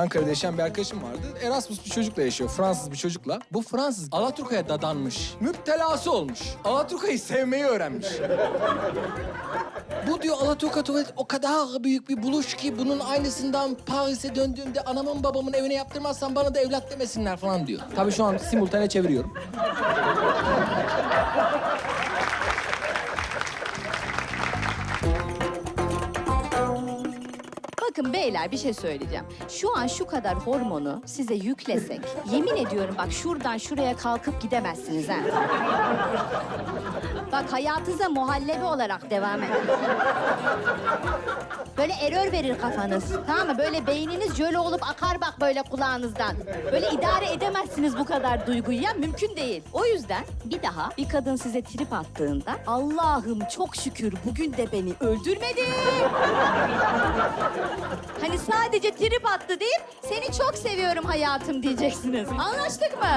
Ankara'da yaşayan bir arkadaşım vardı. Erasmus bir çocukla yaşıyor, Fransız bir çocukla. Bu Fransız Alaturka'ya dadanmış. Müptelası olmuş. Alaturka'yı sevmeyi öğrenmiş. Bu diyor Alaturka tuvalet o kadar büyük bir buluş ki bunun aynısından Paris'e döndüğümde anamın babamın evine yaptırmazsam bana da evlat demesinler falan diyor. Tabii şu an simultane çeviriyorum. Bakın beyler bir şey söyleyeceğim. Şu an şu kadar hormonu size yüklesek, yemin ediyorum bak şuradan şuraya kalkıp gidemezsiniz ha. Bak hayatınıza muhallebi olarak devam edin. Böyle error verir kafanız. Tamam mı? Böyle beyniniz jöle olup akar bak böyle kulağınızdan. Böyle idare edemezsiniz bu kadar duyguyu ya. Mümkün değil. O yüzden bir daha bir kadın size trip attığında Allah'ım çok şükür bugün de beni öldürmedi. Hani sadece trip attı deyip seni çok seviyorum hayatım diyeceksiniz. Anlaştık mı?